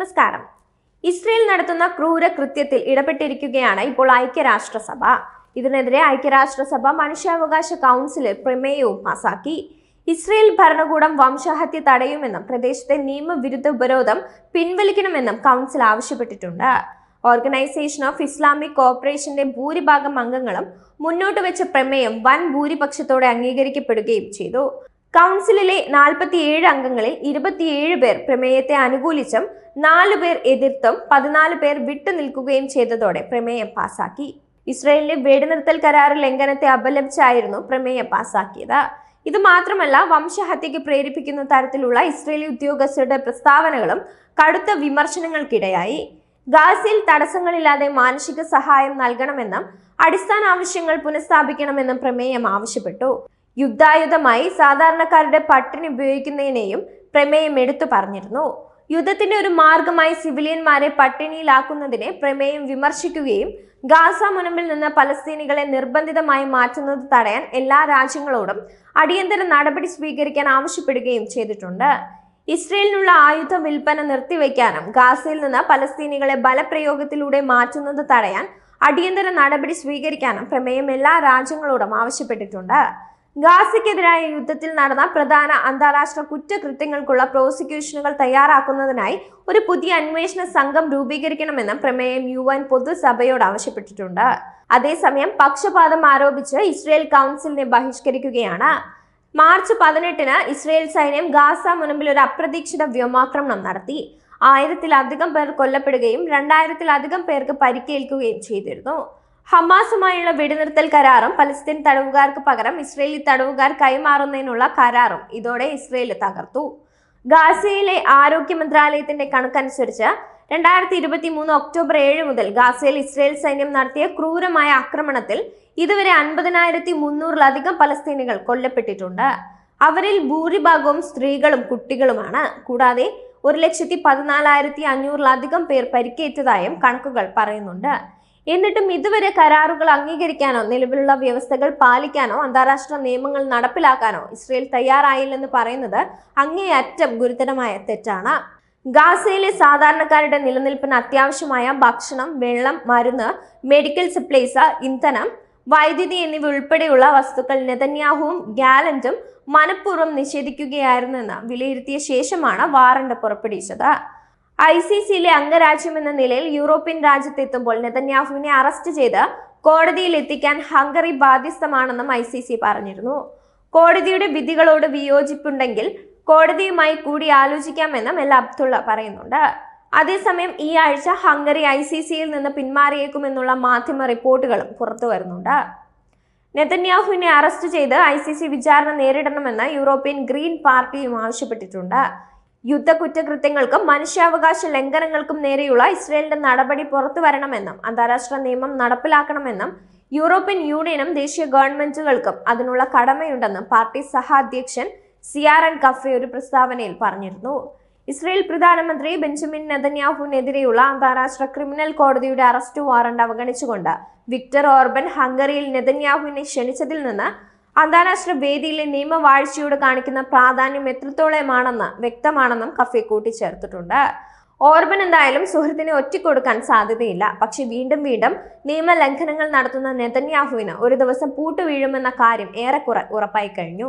നമസ്കാരം. ഇസ്രയേൽ നടത്തുന്ന ക്രൂര കൃത്യത്തിൽ ഇടപെട്ടിരിക്കുകയാണ് ഇപ്പോൾ ഐക്യരാഷ്ട്രസഭ. ഇതിനെതിരെ ഐക്യരാഷ്ട്രസഭ മനുഷ്യാവകാശ കൗൺസിലിൽ പ്രമേയവും പാസാക്കി. ഇസ്രയേൽ ഭരണകൂടം വംശഹത്യ തടയുമെന്നും പ്രദേശത്തെ നിയമവിരുദ്ധ ഉപരോധം പിൻവലിക്കണമെന്നും കൗൺസിൽ ആവശ്യപ്പെട്ടിട്ടുണ്ട്. ഓർഗനൈസേഷൻ ഓഫ് ഇസ്ലാമിക് കോർപ്പറേഷന്റെ ഭൂരിഭാഗം അംഗങ്ങളും മുന്നോട്ട് വെച്ച പ്രമേയം വൻ ഭൂരിപക്ഷത്തോടെ അംഗീകരിക്കപ്പെടുകയും ചെയ്തു. കൗൺസിലിലെ നാൽപ്പത്തിയേഴ് അംഗങ്ങളിൽ ഇരുപത്തിയേഴ് പേർ പ്രമേയത്തെ അനുകൂലിച്ചും നാലു പേർ എതിർത്തും പതിനാല് പേർ വിട്ടുനിൽക്കുകയും ചെയ്തതോടെ പ്രമേയം പാസാക്കി. ഇസ്രയേലിന്റെ വെടിനിർത്തൽ കരാർ ലംഘനത്തെ അപലപിച്ചായിരുന്നു പ്രമേയം പാസാക്കിയത്. ഇത് മാത്രമല്ല വംശഹത്യക്ക് പ്രേരിപ്പിക്കുന്ന തരത്തിലുള്ള ഇസ്രയേലി ഉദ്യോഗസ്ഥരുടെ പ്രസ്താവനകളും കടുത്ത വിമർശനങ്ങൾക്കിടയായി. ഗാസിൽ തടസ്സങ്ങളില്ലാതെ മാനസിക സഹായം നൽകണമെന്നും അടിസ്ഥാന ആവശ്യങ്ങൾ പുനഃസ്ഥാപിക്കണമെന്നും പ്രമേയം ആവശ്യപ്പെട്ടു. യുദ്ധായുധമായി സാധാരണക്കാരുടെ പട്ടിണി ഉപയോഗിക്കുന്നതിനെയും പ്രമേയം എടുത്തു പറഞ്ഞിരുന്നു. യുദ്ധത്തിന്റെ ഒരു മാർഗമായി സിവിലിയന്മാരെ പട്ടിണിയിലാക്കുന്നതിനെ പ്രമേയം വിമർശിക്കുകയും ഗാസ മുനമ്പിൽ നിന്ന് പലസ്തീനികളെ നിർബന്ധിതമായി മാറ്റുന്നത് തടയാൻ എല്ലാ രാജ്യങ്ങളോടും അടിയന്തര നടപടി സ്വീകരിക്കാൻ ആവശ്യപ്പെടുകയും ചെയ്തിട്ടുണ്ട്. ഇസ്രയേലിനുള്ള ആയുധ വിൽപ്പന നിർത്തിവെക്കാനും ഗാസയിൽ നിന്ന് പലസ്തീനികളെ ബലപ്രയോഗത്തിലൂടെ മാറ്റുന്നത് തടയാൻ അടിയന്തര നടപടി സ്വീകരിക്കാനും പ്രമേയം എല്ലാ രാജ്യങ്ങളോടും ആവശ്യപ്പെട്ടിട്ടുണ്ട്. ഗാസയ്ക്കെതിരായ യുദ്ധത്തിൽ നടന്ന പ്രധാന അന്താരാഷ്ട്ര കുറ്റകൃത്യങ്ങൾക്കുള്ള പ്രോസിക്യൂഷനുകൾ തയ്യാറാക്കുന്നതിനായി ഒരു പുതിയ അന്വേഷണ സംഘം രൂപീകരിക്കണമെന്നും പ്രമേയം യു എൻ പൊതുസഭയോട് ആവശ്യപ്പെട്ടിട്ടുണ്ട്. അതേസമയം പക്ഷപാതം ആരോപിച്ച് ഇസ്രയേൽ കൗൺസിലിനെ ബഹിഷ്കരിക്കുകയാണ്. മാർച്ച് പതിനെട്ടിന് ഇസ്രയേൽ സൈന്യം ഗാസ മുനമ്പിൽ ഒരു അപ്രതീക്ഷിത വ്യോമാക്രമണം നടത്തി. ആയിരത്തിലധികം പേർ കൊല്ലപ്പെടുകയും രണ്ടായിരത്തിലധികം പേർക്ക് പരിക്കേൽക്കുകയും ചെയ്തിരുന്നു. ഹമാസുമായുള്ള വെടിനിർത്തൽ കരാറും പലസ്തീൻ തടവുകാർക്ക് പകരം ഇസ്രയേലി തടവുകാർ കൈമാറുന്നതിനുള്ള കരാറും ഇതോടെ ഇസ്രയേൽ തകർത്തു. ഗാസയിലെ ആരോഗ്യ മന്ത്രാലയത്തിന്റെ കണക്കനുസരിച്ച് രണ്ടായിരത്തി ഇരുപത്തി മൂന്ന് ഒക്ടോബർ ഏഴ് മുതൽ ഗാസയിൽ ഇസ്രയേൽ സൈന്യം നടത്തിയ ക്രൂരമായ ആക്രമണത്തിൽ ഇതുവരെ അൻപതിനായിരത്തി മുന്നൂറിലധികം പലസ്തീനികൾ കൊല്ലപ്പെട്ടിട്ടുണ്ട്. അവരിൽ ഭൂരിഭാഗവും സ്ത്രീകളും കുട്ടികളുമാണ്. കൂടാതെ ഒരു ലക്ഷത്തി പതിനാലായിരത്തി അഞ്ഞൂറിലധികം പേർ പരിക്കേറ്റതായും കണക്കുകൾ പറയുന്നുണ്ട്. എന്നിട്ടും ഇതുവരെ കരാറുകൾ അംഗീകരിക്കാനോ നിലവിലുള്ള വ്യവസ്ഥകൾ പാലിക്കാനോ അന്താരാഷ്ട്ര നിയമങ്ങൾ നടപ്പിലാക്കാനോ ഇസ്രയേൽ തയ്യാറായില്ലെന്ന് പറയുന്നത് അങ്ങേയറ്റം ഗുരുതരമായ തെറ്റാണ്. ഗാസയിലെ സാധാരണക്കാരുടെ നിലനിൽപ്പിന് അത്യാവശ്യമായ ഭക്ഷണം വെള്ളം മരുന്ന് മെഡിക്കൽ സപ്ലൈസ് ഇന്ധനം വൈദ്യുതി എന്നിവ ഉൾപ്പെടെയുള്ള വസ്തുക്കൾ നെതന്യാഹുവും ഗാലന്റും മനഃപൂർവം നിഷേധിക്കുകയായിരുന്നെന്ന് വിലയിരുത്തിയ ശേഷമാണ് വാറണ്ട് പുറപ്പെടുവിച്ചത്. ഐ സി സിയിലെ അംഗരാജ്യം എന്ന നിലയിൽ യൂറോപ്യൻ രാജ്യത്തെത്തുമ്പോൾ നെതന്യാഹുവിനെ അറസ്റ്റ് ചെയ്ത് കോടതിയിൽ എത്തിക്കാൻ ഹംഗറി ബാധ്യസ്ഥമാണെന്നും ഐ സി സി പറഞ്ഞിരുന്നു. കോടതിയുടെ വിധികളോട് വിയോജിപ്പുണ്ടെങ്കിൽ കോടതിയുമായി കൂടി ആലോചിക്കാമെന്നും എൽ അബ്ദുള്ള പറയുന്നുണ്ട്. അതേസമയം ഈ ആഴ്ച ഹംഗറി ഐ സി സിയിൽ നിന്ന് പിന്മാറിയേക്കുമെന്നുള്ള മാധ്യമ റിപ്പോർട്ടുകളും പുറത്തു വരുന്നുണ്ട്. നെതന്യാഹുവിനെ അറസ്റ്റ് ചെയ്ത് ഐ സി സി വിചാരണ നേരിടണമെന്ന് യൂറോപ്യൻ ഗ്രീൻ പാർട്ടിയും ആവശ്യപ്പെട്ടിട്ടുണ്ട്. യുദ്ധ കുറ്റകൃത്യങ്ങൾക്കും മനുഷ്യാവകാശ ലംഘനങ്ങൾക്കും നേരെയുള്ള ഇസ്രയേലിന്റെ നടപടി പുറത്തു വരണമെന്നും അന്താരാഷ്ട്ര നിയമം നടപ്പിലാക്കണമെന്നും യൂറോപ്യൻ യൂണിയനും ദേശീയ ഗവൺമെന്റുകൾക്കും അതിനുള്ള കടമയുണ്ടെന്നും പാർട്ടി സഹാധ്യക്ഷൻ എൻ കഫെ ഒരു പ്രസ്താവനയിൽ പറഞ്ഞിരുന്നു. ഇസ്രയേൽ പ്രധാനമന്ത്രി ബെഞ്ചമിൻ നെതന്യാഹുവിനെതിരെയുള്ള അന്താരാഷ്ട്ര ക്രിമിനൽ കോടതിയുടെ അറസ്റ്റ് വാറണ്ട് അവഗണിച്ചുകൊണ്ട് വിക്ടർ ഓർബൻ ഹംഗറിയിൽ നെതന്യാഹുവിനെ ക്ഷണിച്ചതിൽ നിന്ന് അന്താരാഷ്ട്ര വേദിയിലെ നിയമവാഴ്ചയോട് കാണിക്കുന്ന പ്രാധാന്യം എത്രത്തോളമാണെന്ന് വ്യക്തമാണെന്നും കഫെ കൂട്ടിച്ചേർത്തിട്ടുണ്ട്. ഓർബൻ എന്തായാലും സുഹൃത്തിനെ ഒറ്റിക്കൊടുക്കാൻ സാധ്യതയില്ല. പക്ഷെ വീണ്ടും വീണ്ടും നിയമലംഘനങ്ങൾ നടത്തുന്ന നെതന്യാഹുവിന് ഒരു ദിവസം പൂട്ടുവീഴുമെന്ന കാര്യം ഏറെക്കുറെ ഉറപ്പായി കഴിഞ്ഞു.